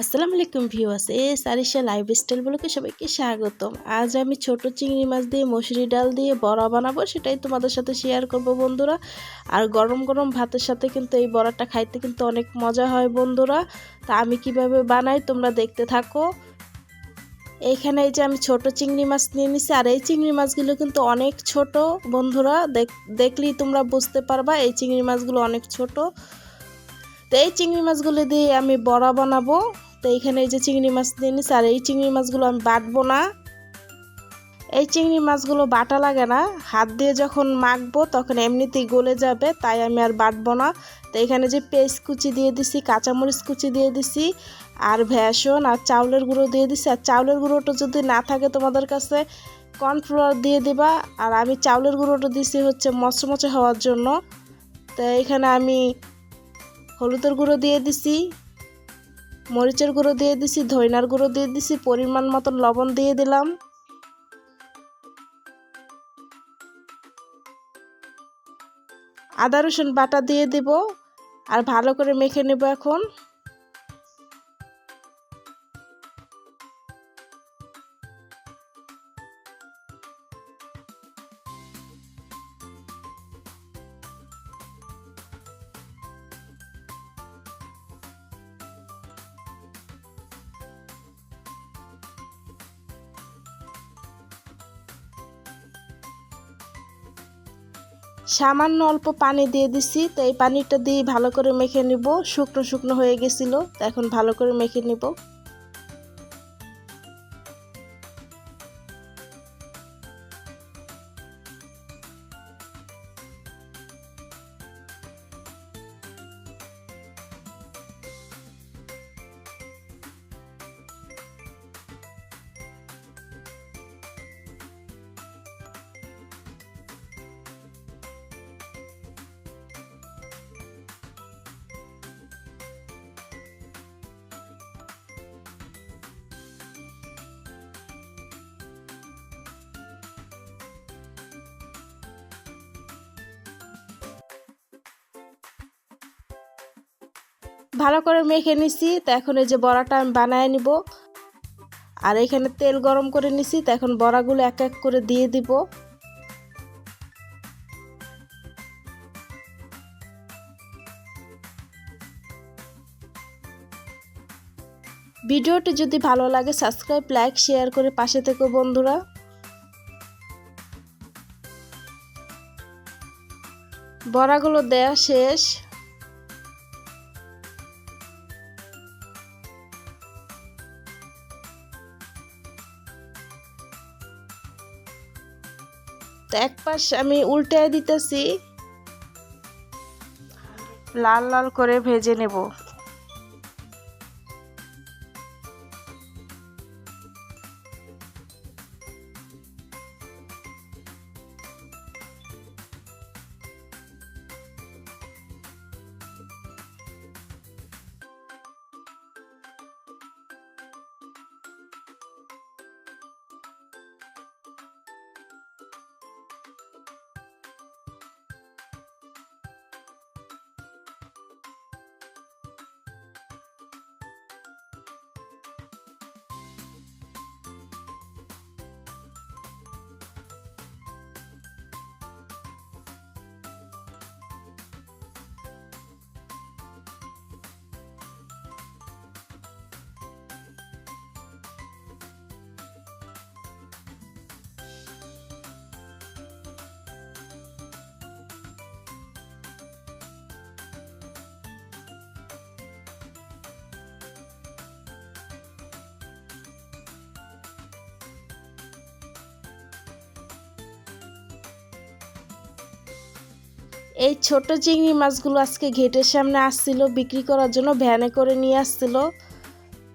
আসসালামু আলাইকুম ভিউয়ার্স এ সারিশা লাইফ স্টাইল বলকে সবাইকে স্বাগতম। আজ আমি ছোট চিংড়ি মাছ দিয়ে মসুরি ডাল দিয়ে বড়া বানাবো, সেটাই তোমাদের সাথে শেয়ার করব বন্ধুরা। আর গরম গরম ভাতের সাথে কিন্তু এই বড়াটা খাইতে কিন্তু অনেক মজা হয় বন্ধুরা। তা আমি কীভাবে বানাই তোমরা দেখতে থাকো। এইখানে এই যে আমি ছোট চিংড়ি মাছ নিয়ে নিছি, আর এই চিংড়ি মাছগুলো কিন্তু অনেক ছোট বন্ধুরা। দেখলেই তোমরা বুঝতে পারবা, এই চিংড়ি মাছগুলো অনেক ছোট। তো এই চিংড়ি মাছগুলো দিয়ে আমি বড়া বানাবো। তো এইখানে এই যে চিংড়ি মাছ দিয়ে নিছি, আর এই চিংড়ি মাছগুলো আমি বাটবো না। এই চিংড়ি মাছগুলো বাটা লাগে না। হাত দিয়ে যখন মাখবো, তখন এমনিতেই গলে যাবে, তাই আমি আর বাটবো না। তো এখানে যে পেস্ট কুচি দিয়ে দিছি, কাঁচামরিচ কুচি দিয়ে দিছি, আর ভ্যাসন আর চাউলের গুঁড়ো দিয়ে দিছি। আর চাউলের গুঁড়োটা যদি না থাকে তোমাদের কাছে, কর্নফ্লাওয়ার দিয়ে দিবা। আর আমি চাউলের গুঁড়োটা দিছি হচ্ছে মচমচে হওয়ার জন্য। তো এখানে আমি হলুদের গুঁড়ো দিয়ে দিছি। মরিচের গুঁড়ো দিয়ে দিছি, ধইনার গুঁড়ো দিয়ে দিছি, পরিমাণ মতন লবণ দিয়ে দিলাম। আদা রসুন বাটা দিয়ে দিব, আর ভালো করে মেখে নেব এখন। সামান্য অল্প পানি দিয়ে দিছি, তো এই পানিটা দিয়ে ভালো করে মেখে নিব। শুকনো শুকনো হয়ে গেছিল, তো এখন ভালো করে মেখে নিব। ভালো করে মেখে নিছি, তো এখন এই যে বড়াটা আমি বানায় নিব। আর এখানে তেল গরম করে নিছি, তো এখন বড়াগুলো এক এক করে দিয়ে দিব। ভিডিওটি যদি ভালো লাগে, সাবস্ক্রাইব, লাইক, শেয়ার করে পাশে থেকো বন্ধুরা। বড়াগুলো দেয়া শেষ। তো এক পাশ আমি উল্টে দিতেছি লাল লাল করে ভেজে নেব। এই ছোট চিংড়ি মাছগুলো আজকে ঘেটের সামনে আসছিল, বিক্রি করার জন্য ভ্যানে করে নিয়ে আসছিল।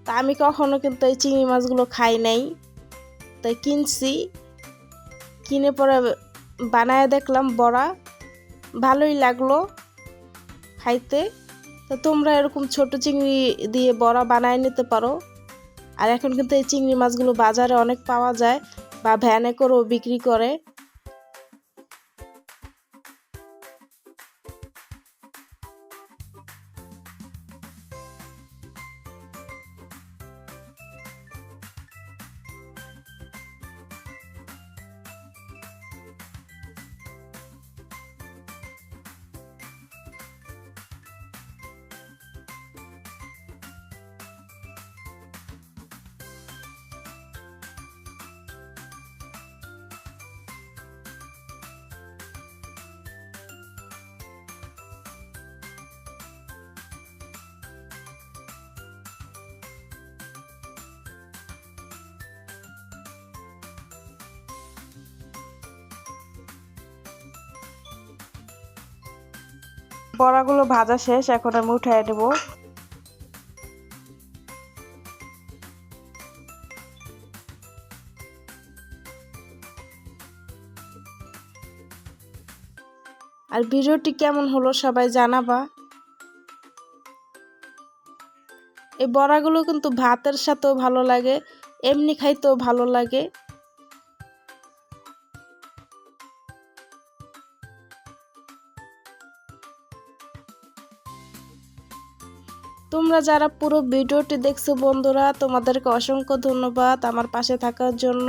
তা আমি কখনো কিন্তু এই চিংড়ি মাছগুলো খাই নাই। তাই কিনছি। কিনে পরে বানায় দেখলাম বড়া। ভালোই লাগল খাইতে। তো তোমরা এরকম ছোট চিংড়ি দিয়ে বড়া বানায় নিতে পারো। আর এখন কিন্তু এই চিংড়ি মাছগুলো বাজারে অনেক পাওয়া যায় বা ভ্যানে করেও বিক্রি করে। বড়াগুলো ভাজা শেষ, এখন আমি উঠাই নেব। আর ভিডিওটি কেমন হলো সবাই জানাবা। এই বড়াগুলো কিন্তু ভাতের সাথেও ভালো লাগে, এমনি খাইতেও ভালো লাগে। তোমরা যারা পুরো ভিডিওটি দেখছ বন্ধুরা, তোমাদেরকে অসংখ্য ধন্যবাদ আমার পাশে থাকার জন্য।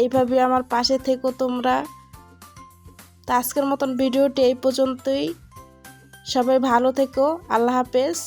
এইভাবে আমার পাশে থেকো তোমরা। তো আজকের মতন ভিডিওটি এই পর্যন্তই। সবাই ভালো থেকো, আল্লাহ হাফেজ।